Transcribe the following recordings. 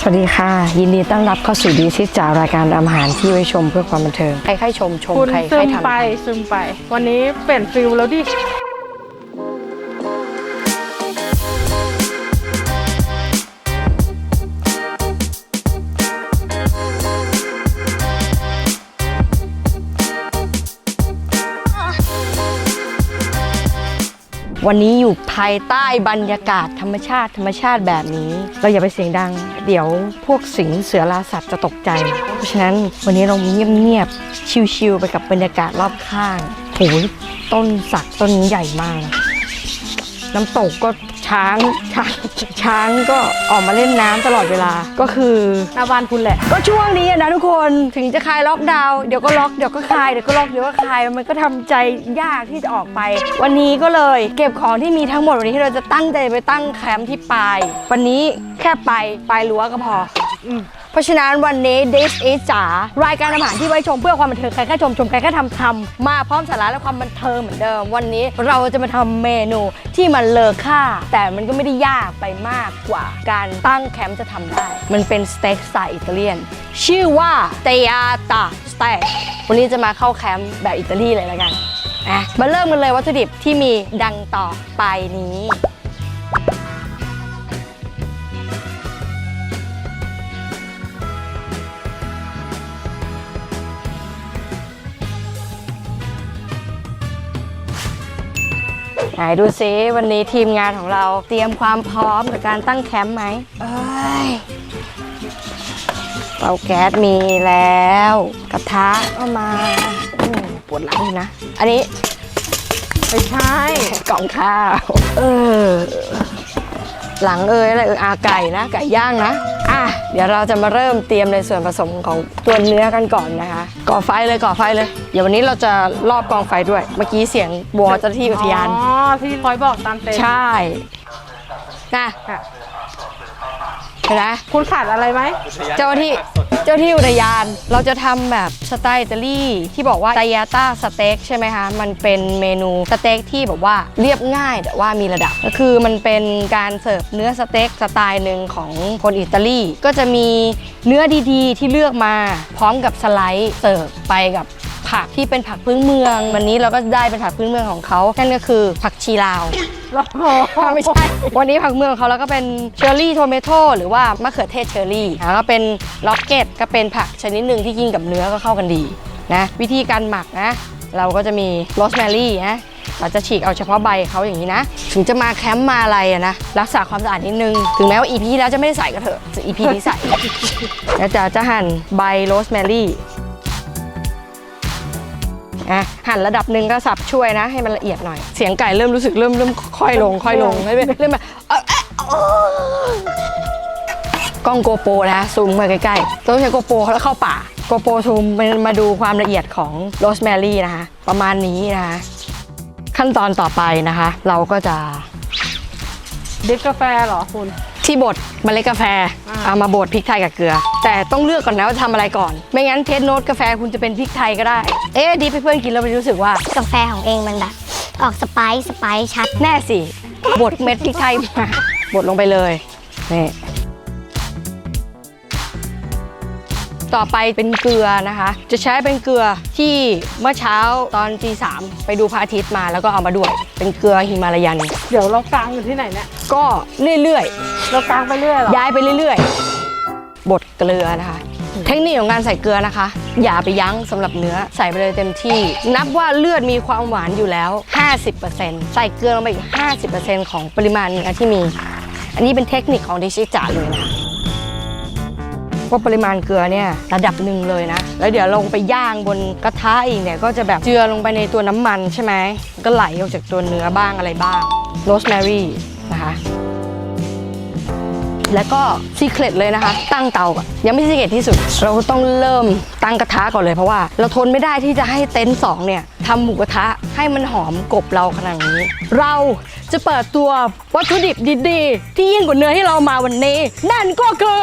สวัสดีค่ะ ยินดีต้อนรับเข้าสู่ดีซิสจากรายการทำอาหารที่ไว้ชมเพื่อความบันเทิงใครใครชมชมคุณใครซึใครมทำไปซึมไป วันนี้เปลี่ยนฟิลแล้วดิ วันนี้อยู่ภายใต้บรรยากาศธรรมชาติธรรมชาติแบบนี้ เราอย่าไปเสียงดัง เดี๋ยวพวกสิงเสือราสัตว์จะตกใจ เพราะฉะนั้นวันนี้เราเงียบๆชิวๆไปกับบรรยากาศรอบข้างโอ้ยต้นสักต้นนี้ใหญ่มาก น้ำตกก็ ช้างช้างช้างก็ออกมาเล่นน้ำตลอดเวลาก็คือหน้าบ้านคุณแหละ ก็ช่วงนี้อะนะทุกคนถึงจะคลายล็อกดาวน์เดี๋ยวก็ล็อกเดี๋ยวก็คลายเดี๋ยวก็ล็อกเดี๋ยวก็คลายมันก็ทำใจยากที่จะออกไป วันนี้ก็เลยเก็บของที่มีทั้งหมดวันนี้ที่เราจะตั้งใจไปตั้งแคมป์ที่ปาย วันนี้แค่ไปปลายรั้วก็พออม เพราะฉะนั้นวันนี้ This is จ๋ารายการอาหารที่ไว้ชมเพื่อความบันเทิงใครแค่ชมชมใครแค่ทำทำมาพร้อมสาระและความบันเทิงเหมือนเดิม วันนี้เราจะมาทำเมนูที่มันเลอค่า แต่มันก็ไม่ได้ยากไปมากกว่า การตั้งแคมป์จะทำได้ มันเป็นสเต็กสไตล์อิตาเลียน ชื่อว่าเตยาตาสเต็กวันนี้จะมาเข้าแคมป์แบบอิตาลีเลยแล้วกันอะมาเริ่มกันเลยวัตถุดิบที่มีดังต่อไปนี้ ไหนดูซิวันนี้ทีมงานของเราเตรียมความพร้อมกับการตั้งแคมป์ไหมเอ้ยเตาแก๊สมีแล้ว กระทะเอามาอืมปวดหลังอยู่นะ อันนี้ไม่ใช่กล่องข้าว เออ หลังเอยอะไรเอยอาไก่นะไก่ย่างนะ อะเดี๋ยวเราจะมาเริ่มเตรียมในส่วนผสมของตัวเนื้อกันก่อนนะคะ ก่อไฟเลยก่อไฟเลย เดี๋ยววันนี้เราจะรอบกองไฟด้วย เมื่อกี้เสียงบัวเจ้าหน้าที่อุทยาน อ๋อที่คอยบอกตามเต็มใช่นะค่ะเห็นไหมคุณขาดอะไรไหมเจ้าหน้าที่ เจ้าที่อุทยานเราจะทำแบบสไตล์อิตาลีที่บอกว่าไตยาต้าสเต็กใช่ไหมคะ มันเป็นเมนูสเต็กที่แบบว่าเรียบง่ายแต่ว่ามีระดับ ก็คือมันเป็นการเสิร์ฟเนื้อสเต็กสไตล์หนึ่งของคนอิตาลีก็จะมีเนื้อดีๆ ที่เลือกมาพร้อมกับสไลด์เสิร์ฟไปกับ ผักที่เป็นผักพื้นเมือง วันนี้เราก็ได้เป็นผักพื้นเมืองของเขานั่นก็คือผักชีลาวโอ้โหไม่ใช่ วันนี้ผักเมืองของเขาแล้วก็เป็นเชอร์รี่โทเมโต้หรือว่ามะเขือเทศเชอร์รี่แล้วก็เป็นล็อกเก็ตก็เป็นผักชนิดหนึ่งที่กินกับเนื้อก็เข้ากันดีนะวิธีการหมักนะ เราก็จะมีโรสแมรี่นะเราจะฉีกเอาเฉพาะใบเขาอย่างนี้นะ ถึงจะมาแคมป์มาอะไรอะนะ รักษาความสะอาดนิดนึง ถึงแม้ว่า EP ที่แล้วจะไม่ได้ใส่ก็เถอะ EP นี้ใส่แล้วจะจะหั่นใบโรสแมรี่ อะหั่นระดับหนึ่งก็สับช่วยนะ ให้มันละเอียดหน่อย เสียงไก่เริ่มรู้สึกเริ่มเริ่มค่อยลงค่อยลงเริ่มเริ่มแบบเอ่อเอ่อเอ่อกล้องโกโปรนะซูมมาใกล้ๆต้องใช้โกโปรแล้วเข้าป่าโกโปรซูมมามาดูความละเอียดของโรสแมรี่นะคะ ประมาณนี้นะคะ ขั้นตอนต่อไปนะคะ เราก็จะ ดิฟกาแฟเหรอคุณ ที่บดเมล็ดกาแฟอ่าเอามาบดพริกไทยกับเกลือ แต่ต้องเลือกก่อนนะว่าทำอะไรก่อน ไม่งั้นเทสโนตกาแฟคุณจะเป็นพริกไทยก็ได้ เอ๊ะดีเพื่อนๆกินแล้วมันรู้สึกว่ากาแฟของเองมันแบบออกสไปซ์สไปซ์ชัด แน่สิบดเม็ดพริกไทยมาบดลงไปเลยนี่ ต่อไปเป็นเกลือนะคะ จะใช้เป็นเกลือที่เมื่อเช้าตอนตีสามไปดูพระอาทิตย์มาแล้วก็เอามาด้วย เป็นเกลือฮิมาลายัน เดี๋ยวเรากลางอยู่ที่ไหนเนี่ย ก็เรื่อยเรากลางไปเรื่อยเหรอ ๆ ย้ายไปเรื่อยๆบดเกลือนะคะ เทคนิคของการใส่เกลือนะคะ อย่าไปยั้งสำหรับเนื้อใส่ไปเลยเต็มที่ นับว่าเลือดมีความหวานอยู่แล้ว 50%ใส่เกลือลงไปอีก 50%ของปริมาณเนื้อที่มี อันนี้เป็นเทคนิคของดิชิจ่าเลยนะคะ ว่าะปริมาณเกลือเนี่ยระดับหนึ่งเลยนะ แล้วเดี๋ยวลงไปย่างบนกระทะอีกเนี่ยก็จะแบบเจือลงไปในตัวน้ำมันใช่ไหมก็ไหลออกจากตัวเนื้อบ้างอะไรบ้างโรสแมรี่นะคะแล้วก็ซีเครตเลยนะคะ ตั้งเตาก่อนยังไม่ซีเครตที่สุด เราต้องเริ่มตั้งกระทะก่อนเลยเพราะว่า เราทนไม่ได้ที่จะให้เต็นท์สองเนี่ยทำหมูกระทะให้มันหอมกบเราขนาดนี้ เราจะเปิดตัววัตถุดิบดีๆ ที่ยิ่งกว่าเนื้อที่เรามาวันนี้ นั่นก็คือ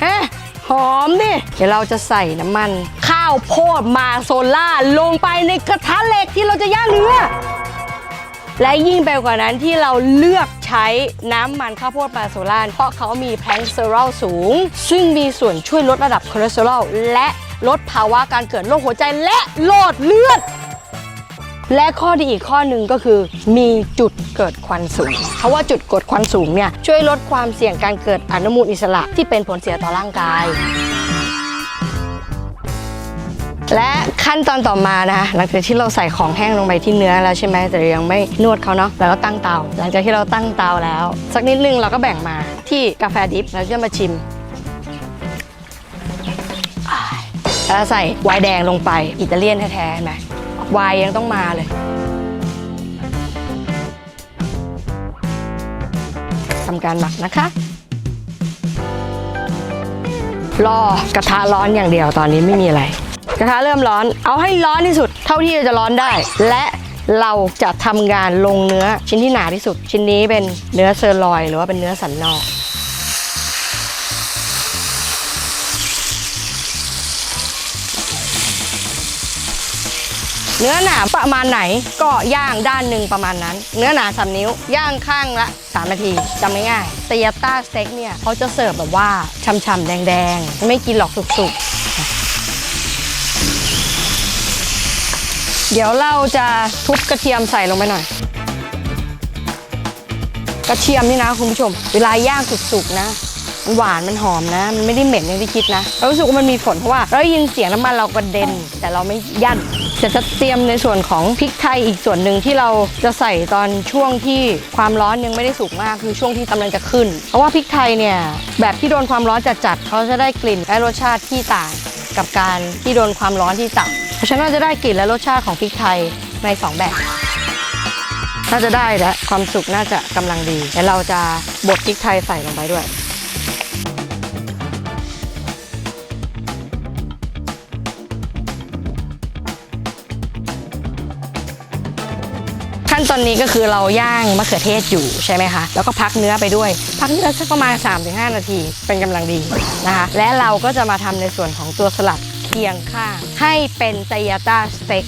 เอ๊ะหอมดิเดี๋ยวเราจะใส่น้ำมัน ข้าวโพดมาโซล่าลงไปในกระทะเหล็กที่เราจะย่างเนื้อและยิ่งไปกว่านั้นที่เราเลือกใช้น้ำมันข้าวโพดมาโซล่าเพราะเขามีแพลงสเตอรอลสูง ซึ่งมีส่วนช่วยลดระดับคอเลสเตอรอลและลดภาวะการเกิดโรคหัวใจและหลอดเลือด และข้อดีอีกข้อหนึ่งก็คือ มีจุดเกิดควันสูง เพราะว่าจุดกดควันสูงเนี่ยช่วยลดความเสี่ยงการเกิดอนุมูลอิสระที่เป็นผลเสียต่อร่างกาย และขั้นตอนต่อมานะคะหลังจากที่เราใส่ของแห้งลงไปที่เนื้อแล้วใช่ไหมแต่ยังไม่นวดเขาเนาะแล้วก็ตั้งเตา หลังจากที่เราตั้งเตาแล้ว สักนิดนึงเราก็แบ่งมาที่กาแฟดิฟแล้วก็มาชิมแล้วใส่ไวน์แดงลงไปอิตาเลียนแท้ๆไหม วน์ยังต้องมาเลย ทำการหมักนะคะ รอกระทะร้อนอย่างเดียวตอนนี้ไม่มีอะไร กระทะเริ่มร้อน เอาให้ร้อนที่สุด เท่าที่จะร้อนได้ และเราจะทำงานลงเนื้อชิ้นที่หนาที่สุด ชิ้นนี้เป็นเนื้อเซอร์ลอย หรือว่าเป็นเนื้อสันนอก เนื้อหนาประมาณไหนก็ย่างด้านหนึ่งประมาณนั้น เนื้อหนาสามนิ้ว ย่างข้างละ 3 นาทีจำง่ายๆเตียต้าสเต็กเนี่ยเขาจะเสิร์ฟแบบว่าช่ำๆแดงๆ ไม่กินหรอกสุกๆ เดี๋ยวเราจะทุบกระเทียมใส่ลงไปหน่อย กระเทียมนี่นะคุณผู้ชม เวลาย่างสุกๆนะ หวานมันหอมนะ มันไม่ได้เหม็นอย่างที่คิดนะเรารู้สึกว่ามันมีผลเพราะว่าเราได้ยินเสียงน้ำมันเรากระเด็น แต่เราไม่ยั่นจะจะเตรียมในส่วนของพริกไทยอีกส่วนหนึ่งที่เราจะใส่ตอนช่วงที่ความร้อนยังไม่ได้สุกมากคือช่วงที่กำลังจะขึ้น เพราะว่าพริกไทยเนี่ยแบบที่โดนความร้อนจัดๆเขาจะได้กลิ่นและรสชาติที่ต่างกับการที่โดนความร้อนที่ต่ำเพราะฉะนั้นเราจะได้กลิ่นและรสชาติของพริกไทยในสองแบบน่าจะได้และความสุกน่าจะกำลังดีและเราจะบดพริกไทยใส่ลงไปด้วย ตอนนี้ก็คือเราย่างมะเขือเทศอยู่ใช่ไหมคะ แล้วก็พักเนื้อไปด้วย พักเนื้อสักประมาณ 3-5 นาที เป็นกำลังดีนะคะ และเราก็จะมาทำในส่วนของตัวสลัดเคียงข้างให้เป็นไตยาต้าสเต็ก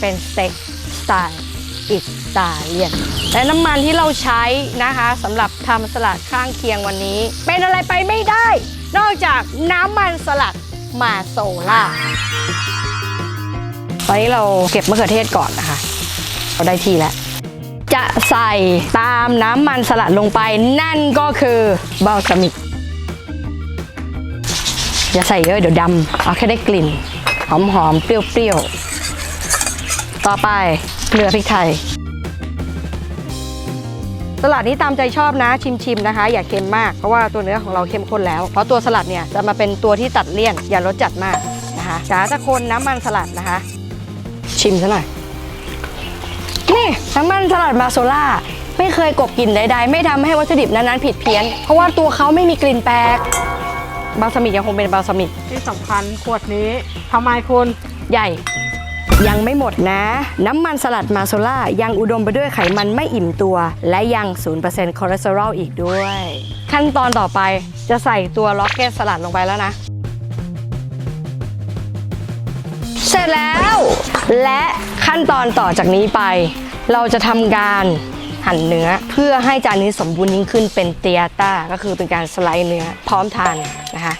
เป็นสเต็กสไตล์อิตาเลียนและน้ำมันที่เราใช้นะคะสำหรับทำสลัดข้างเคียงวันนี้ เป็นอะไรไปไม่ได้ นอกจากน้ำมันสลัดมาโซล่าตอนนี้เราเก็บมะเขือเทศก่อนนะคะ เราได้ที่แล้ว จะใส่ตามน้ำมันสลัดลงไป นั่นก็คือบลซามิก อย่าใส่เยอะเดี๋ยวดำเอาแค่ได้กลิ่นหอมหอมๆ เปรี้ยวๆ ต่อไปเกลือพริกไทย สลัดนี้ตามใจชอบนะชิมๆนะคะ อย่าเค็มมากเพราะว่าตัวเนื้อของเราเข้มข้นแล้ว เพราะตัวสลัดเนี่ยจะมาเป็นตัวที่ตัดเลี่ยนอย่ารสจัดมากนะคะจ๋าจะคนน้ำมันสลัดนะคะ ชิมซะหน่อย นี่น้ำมันสลัดมาโซล่าไม่เคยกบกลิ่นใดๆ ไม่ทำให้วัตถุดิบนั้นๆผิดเพี้ยน เพราะว่าตัวเขาไม่มีกลิ่นแปลกบาลซามิกยังคงเป็นบาลซามิกที่สำคัญขวดนี้ทำไมคุณใหญ่ ยังไม่หมดนะ น้ำมันสลัดมาโซล่ายังอุดมไปด้วยไขมันไม่อิ่มตัว และยัง 0%คอเลสเตอรอลอีกด้วย ขั้นตอนต่อไปจะใส่ตัวล็อกเก็ตสลัดลงไปแล้วนะเสร็จแล้ว และขั้นตอนต่อจากนี้ไป เราจะทำการหั่นเนื้อ เพื่อให้จานนี้สมบูรณ์ยิ่งขึ้นเป็นเตียต้า ก็คือเป็นการสไลด์เนื้อพร้อมทานนะคะ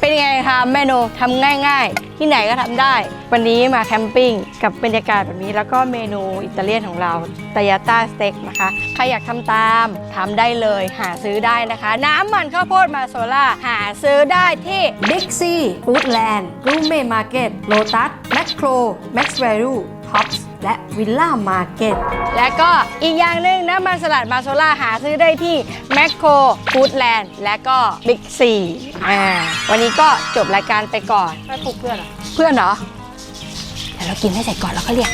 เป็นยังไงคะเมนูทำง่าย ๆ ที่ไหนก็ทำได้ วันนี้มาแคมปิ้งกับบรรยากาศแบบนี้ แล้วก็เมนูอิตาเลียนของเราตายาต้าสเต็กนะคะ ใครอยากทำตามทำได้เลยหาซื้อได้นะคะ น้ำมันข้าวโพดมาโซล่าหาซื้อได้ที่ Big C Foodland g o u r m e t Market Lotus Macro Max Value Tops และ Villa Market และก็อีกอย่างหนึ่งน้ำมันสลัดมาโซล่าหาซื้อได้ที่ Macro Foodland และก็ Big C อ่าวันนี้ก็จบรายการไปก่อนไม่ปลุกเพื่อนเหรอ เพื่อนเหรอเดี๋ยวเรากินให้เสร็จก่อนแล้วก็เรียก